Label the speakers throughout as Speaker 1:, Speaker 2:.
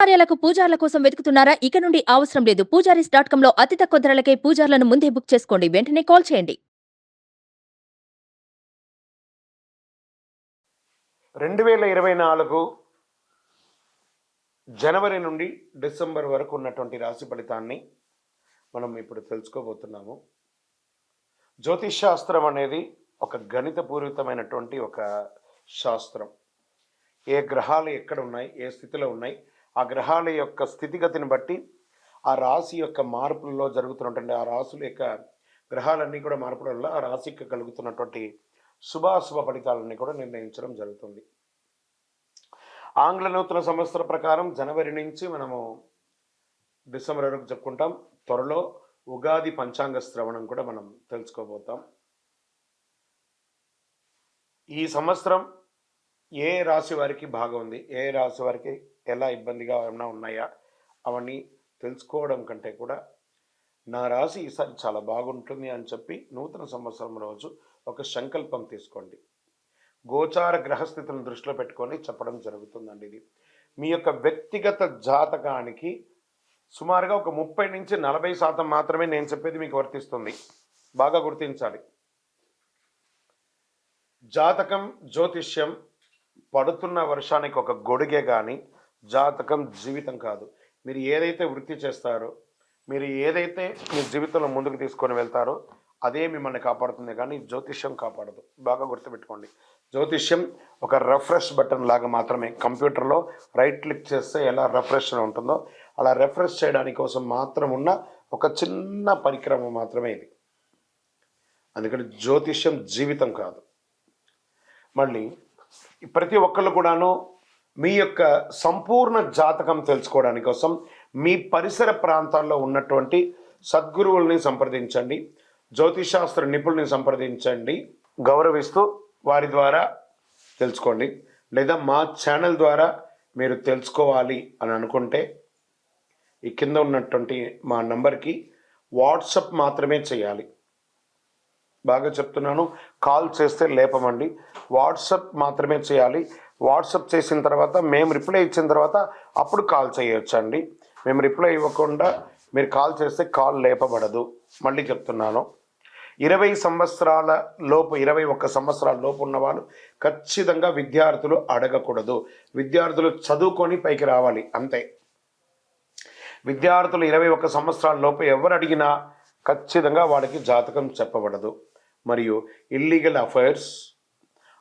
Speaker 1: కార్యాలకు పూజార్ల కోసం వెతుకుతున్నారా? ఇక నుండి అవసరం లేదు. పూజారీస్ డాట్ కామ్లో అతి తక్కువ ధరలకే పూజార్లను ముందే బుక్ చేసుకోండి. వెంటనే కాల్ చేయండి.
Speaker 2: రెండు వేల ఇరవై నాలుగు జనవరి నుండి డిసెంబర్ వరకు ఉన్నటువంటి రాశి ఫలితాన్ని మనం ఇప్పుడు తెలుసుకోబోతున్నాము. జ్యోతిష్ శాస్త్రం అనేది ఒక గణితపూరితమైనటువంటి ఒక శాస్త్రం. ఏ గ్రహాలు ఎక్కడ ఉన్నాయి? ఏ స్థితిలో ఉన్నాయి? ఆ గ్రహాల యొక్క స్థితిగతిని బట్టి ఆ రాశి యొక్క మార్పులలో జరుగుతున్నటువంటి ఆ రాశుల యొక్క గ్రహాలన్నీ కూడా మార్పుల వల్ల ఆ రాశికి కలుగుతున్నటువంటి శుభాశుభ ఫలితాలన్నీ కూడా నిర్ణయించడం జరుగుతుంది. ఆంగ్ల నూతన సంవత్సర ప్రకారం జనవరి నుంచి మనము డిసెంబర్ వరకు చెప్పుకుంటాం త్వరలో ఉగాది పంచాంగ శ్రవణం కూడా మనం తెలుసుకోబోతాం. ఈ సంవత్సరం ఏ రాశి వారికి బాగుంది? ఉంది ఏ రాశి వారికి ఎలా ఇబ్బందిగా ఏమైనా ఉన్నాయా? అవన్నీ తెలుసుకోవడం కంటే కూడా నా రాశి ఈసారి చాలా బాగుంటుంది అని చెప్పి నూతన సంవత్సరం రోజు ఒక సంకల్పం తీసుకోండి. గోచార గ్రహస్థితులను దృష్టిలో పెట్టుకొని చెప్పడం జరుగుతుందండి ఇది. మీ యొక్క వ్యక్తిగత జాతకానికి సుమారుగా ఒక ముప్పై నుంచి నలభై శాతం మాత్రమే నేను చెప్పేది మీకు వర్తిస్తుంది. బాగా గుర్తించాలి. జాతకం జ్యోతిష్యం పడుతున్న వర్షానికి ఒక గొడుగే కానీ జాతకం జీవితం కాదు. మీరు ఏదైతే వృత్తి చేస్తారో మీరు ఏదైతే మీ జీవితంలో ముందుకు తీసుకొని వెళ్తారో అదే మిమ్మల్ని కాపాడుతుంది. కానీ జ్యోతిష్యం కాపాడదు. బాగా గుర్తుపెట్టుకోండి. జ్యోతిష్యం ఒక రిఫ్రెష్ బటన్ లాగా మాత్రమే. కంప్యూటర్లో రైట్ క్లిక్ చేస్తే ఎలా రెఫ్రెష్ ఉంటుందో అలా రిఫ్రెష్ చేయడానికి కోసం మాత్రం ఉన్న ఒక చిన్న పరిక్రమ మాత్రమే ఇది. అందుకని జ్యోతిష్యం జీవితం కాదు. మళ్ళీ ప్రతి ఒక్కళ్ళు కూడాను మీ యొక్క సంపూర్ణ జాతకం తెలుసుకోవడానికి కోసం మీ పరిసర ప్రాంతాల్లో ఉన్నటువంటి సద్గురువుల్ని సంప్రదించండి జ్యోతిషాస్త్ర నిపుణుల్ని సంప్రదించండి గౌరవిస్తూ వారి ద్వారా తెలుసుకోండి లేదా మా ఛానల్ ద్వారా మీరు తెలుసుకోవాలి అని అనుకుంటే ఈ కింద ఉన్నటువంటి మా నంబర్కి వాట్సప్ మాత్రమే చేయాలి. బాగా చెప్తున్నాను కాల్ చేస్తే లేపమండి. వాట్సప్ మాత్రమే చేయాలి. వాట్సప్ చేసిన తర్వాత మేము రిప్లై ఇచ్చిన తర్వాత అప్పుడు కాల్ చేయొచ్చండి. మేము రిప్లై ఇవ్వకుండా మీరు కాల్ చేస్తే కాల్ లేపబడదు. మళ్ళీ చెప్తున్నాను. ఇరవై సంవత్సరాల లోపు ఇరవై ఒక్క సంవత్సరాల లోపు ఉన్నవాళ్ళు ఖచ్చితంగా విద్యార్థులు అడగకూడదు. విద్యార్థులు చదువుకొని పైకి రావాలి అంతే. విద్యార్థులు ఇరవై ఒక్క సంవత్సరాల లోపు ఎవరు అడిగినా ఖచ్చితంగా వాడికి జాతకం చెప్పబడదు. మరియు ఇల్లీగల్ అఫైర్స్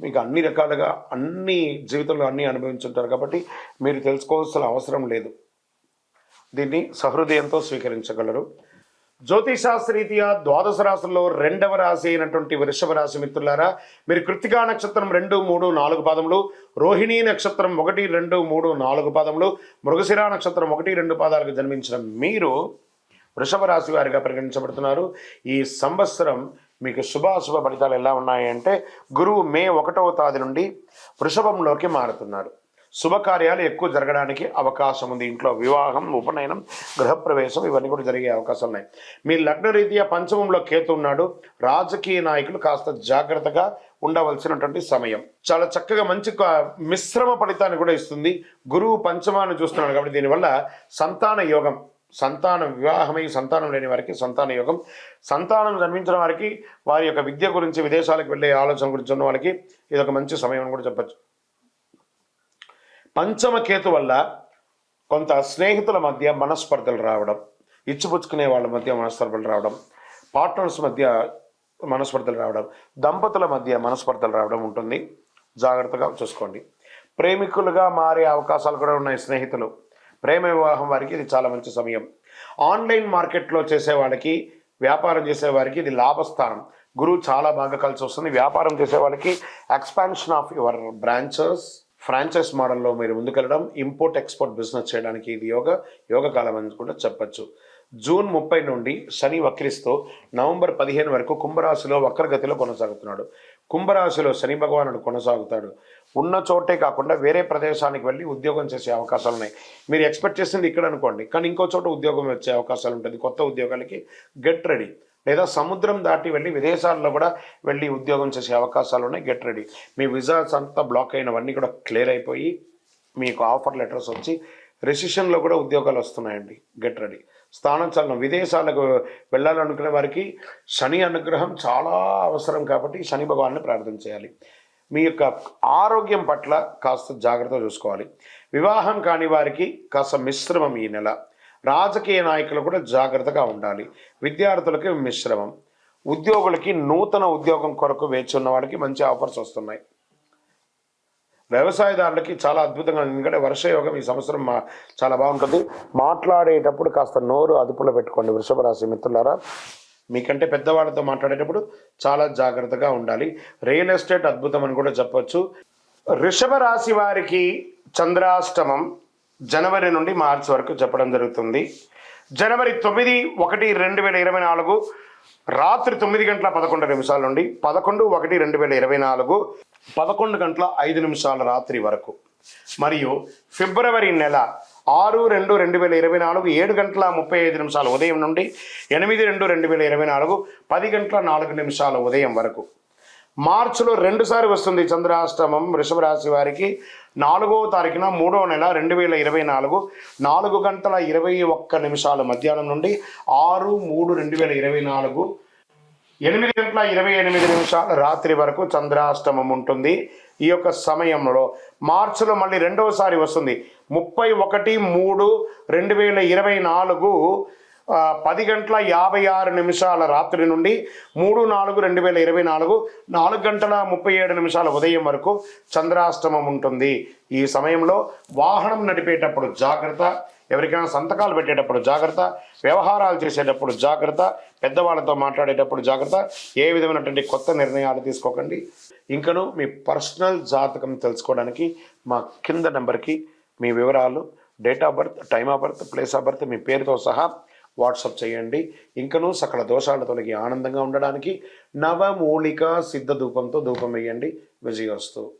Speaker 2: మీకు అన్ని రకాలుగా అన్ని జీవితంలో అన్నీ అనుభవించుంటారు కాబట్టి మీరు తెలుసుకోవాల్సిన అవసరం లేదు. దీన్ని సహృదయంతో స్వీకరించగలరు. జ్యోతిశాస్త్రరీత్యా ద్వాదశ రాశుల్లో రెండవ రాశి అయినటువంటి వృషభ రాశి మిత్రులారా మీరు కృతికా నక్షత్రం రెండు మూడు నాలుగు పాదములు రోహిణీ నక్షత్రం ఒకటి రెండు మూడు నాలుగు పాదములు మృగశిర నక్షత్రం ఒకటి రెండు పాదాలకు జన్మించిన మీరు వృషభ రాశి వారిగా పరిగణించబడుతున్నారు. ఈ సంవత్సరం మీకు శుభాశుభ ఫలితాలు ఎలా ఉన్నాయంటే గురువు మే ఒకటవ తేదీ నుండి వృషభంలోకి మారుతున్నారు. శుభకార్యాలు ఎక్కువ జరగడానికి అవకాశం ఉంది. ఇంట్లో వివాహం ఉపనయనం గృహప్రవేశం ఇవన్నీ కూడా జరిగే అవకాశాలు ఉన్నాయి. మీ లగ్న రీత్యా పంచమంలో కేతు ఉన్నాడు. రాజకీయ నాయకులు కాస్త జాగ్రత్తగా ఉండవలసినటువంటి సమయం. చాలా చక్కగా మంచి మిశ్రమ ఫలితాన్ని కూడా ఇస్తుంది. గురువు పంచమాన్ని చూస్తున్నాడు కాబట్టి దీనివల్ల సంతాన యోగం సంతానం వివాహమై సంతానం లేని వారికి సంతాన యోగం. సంతానం జన్మించిన వారికి వారి యొక్క విద్య గురించి విదేశాలకు వెళ్ళే ఆలోచన గురించి ఉన్న వాళ్ళకి ఇది ఒక మంచి సమయం అని కూడా చెప్పచ్చు. పంచమ కేతు వల్ల కొంత స్నేహితుల మధ్య మనస్పర్ధలు రావడం ఇచ్చిపుచ్చుకునే వాళ్ళ మధ్య మనస్పర్ధలు రావడం పార్ట్నర్స్ మధ్య మనస్పర్ధలు రావడం దంపతుల మధ్య మనస్పర్ధలు రావడం ఉంటుంది. జాగ్రత్తగా చూసుకోండి. ప్రేమికులుగా మారే అవకాశాలు కూడా ఉన్నాయి స్నేహితులు. ప్రేమ వివాహం వారికి ఇది చాలా మంచి సమయం. ఆన్లైన్ మార్కెట్లో చేసే వాళ్ళకి వ్యాపారం చేసే వారికి ఇది లాభస్థానం. గురువు చాలా బాగా కలిసి వస్తుంది. వ్యాపారం చేసే వాళ్ళకి expansion of your branches franchise మోడల్లో మీరు ముందుకెళ్ళడం ఇంపోర్ట్ ఎక్స్పోర్ట్ బిజినెస్ చేయడానికి ఇది యోగ యోగ కాలం అని కూడా చెప్పచ్చు. జూన్ ముప్పై నుండి శని వక్రిస్తూ నవంబర్ పదిహేను వరకు కుంభరాశిలో వక్రగతిలో కొనసాగుతున్నాడు. కుంభరాశిలో శని భగవానుడు కొనసాగుతాడు. ఉన్న చోటే కాకుండా వేరే ప్రదేశానికి వెళ్ళి ఉద్యోగం చేసే అవకాశాలు ఉన్నాయి. మీరు ఎక్స్పెక్ట్ చేసింది ఇక్కడ అనుకోండి కానీ ఇంకో చోట ఉద్యోగం వచ్చే అవకాశాలు ఉంటుంది. కొత్త ఉద్యోగాలకి గెట్ రెడీ. లేదా సముద్రం దాటి వెళ్ళి విదేశాల్లో కూడా వెళ్ళి ఉద్యోగం చేసే అవకాశాలు ఉన్నాయి గెట్ రెడీ. మీ విజాస్ అంతా బ్లాక్ అయినవన్నీ కూడా క్లియర్ అయిపోయి మీకు ఆఫర్ లెటర్స్ వచ్చి రెసిషన్లో కూడా ఉద్యోగాలు వస్తున్నాయండి గెట్ రెడీ. స్థానచలనం విదేశాలకు వెళ్ళాలనుకునే వారికి శని అనుగ్రహం చాలా అవసరం కాబట్టి శని భగవాన్ని ప్రార్థన చేయాలి. మీ యొక్క ఆరోగ్యం పట్ల కాస్త జాగ్రత్త చూసుకోవాలి. వివాహం కాని వారికి కాస్త మిశ్రమం ఈ నెల. రాజకీయ నాయకులు కూడా జాగ్రత్తగా ఉండాలి. విద్యార్థులకి మిశ్రమం. ఉద్యోగులకి నూతన ఉద్యోగం కొరకు వేచి ఉన్న వాళ్ళకి మంచి ఆఫర్స్ వస్తున్నాయి. వ్యవసాయదారులకి చాలా అద్భుతంగా ఎందుకంటే వర్షయోగం ఈ సంవత్సరం మా చాలా బాగుంటుంది. మాట్లాడేటప్పుడు కాస్త నోరు అదుపులో పెట్టుకోండి వృషభ రాశి మిత్రులారా. మీకంటే పెద్దవాళ్ళతో మాట్లాడేటప్పుడు చాలా జాగ్రత్తగా ఉండాలి. రియల్ ఎస్టేట్ అద్భుతం అని కూడా చెప్పొచ్చు. వృషభ రాశి వారికి చంద్రాష్టమం జనవరి నుండి మార్చి వరకు చెప్పడం జరుగుతుంది. జనవరి తొమ్మిది ఒకటి రెండు వేల ఇరవై నాలుగు రాత్రి తొమ్మిది గంటల పదకొండు నిమిషాల నుండి పదకొండు ఒకటి రెండు వేల ఇరవై నాలుగు పదకొండు గంటల ఐదు నిమిషాల రాత్రి వరకు. మరియు ఫిబ్రవరి నెల ఆరు రెండు రెండు వేల ఇరవై నాలుగు ఏడు గంటల ముప్పై ఐదు నిమిషాల ఉదయం నుండి ఎనిమిది రెండు రెండు వేల ఇరవై నాలుగు పది గంటల నాలుగు నిమిషాల ఉదయం వరకు. మార్చిలో రెండుసారి వస్తుంది చంద్రాష్టమం వృషభ రాశి వారికి నాలుగవ తారీఖున మూడవ నెల రెండు వేల ఇరవై నాలుగు నాలుగు గంటల ఇరవై ఒక్క నిమిషాలు మధ్యాహ్నం నుండి ఆరు మూడు రెండు వేల ఇరవై నాలుగు ఎనిమిది గంటల ఇరవై ఎనిమిది నిమిషాల రాత్రి వరకు చంద్రాష్టమం ఉంటుంది. ఈ యొక్క సమయంలో మార్చిలో మళ్ళీ రెండవసారి వస్తుంది ముప్పై ఒకటి మూడు రెండు వేల ఇరవై నాలుగు పది గంటల యాభై ఆరు నిమిషాల రాత్రి నుండి మూడు నాలుగు రెండు వేల ఇరవై నాలుగు నాలుగు గంటల ముప్పై ఏడు నిమిషాల ఉదయం వరకు చంద్రాష్టమం ఉంటుంది. ఈ సమయంలో వాహనం నడిపేటప్పుడు జాగ్రత్త ఎవరికైనా సంతకాలు పెట్టేటప్పుడు జాగ్రత్త వ్యవహారాలు చేసేటప్పుడు జాగ్రత్త పెద్దవాళ్ళతో మాట్లాడేటప్పుడు జాగ్రత్త ఏ విధమైనటువంటి కొత్త నిర్ణయాలు తీసుకోకండి. ఇంకను మీ పర్సనల్ జాతకం తెలుసుకోవడానికి మా కింద నెంబర్కి మీ వివరాలు date of birth time of birth place of birth మీ పేరుతో సహా వాట్సాప్ చేయండి. ఇంకనూ సకల దోషాల తొలగి ఆనందంగా ఉండడానికి నవమూలిక సిద్ధ ధూపంతో ధూపం వేయండి. విజయోస్తు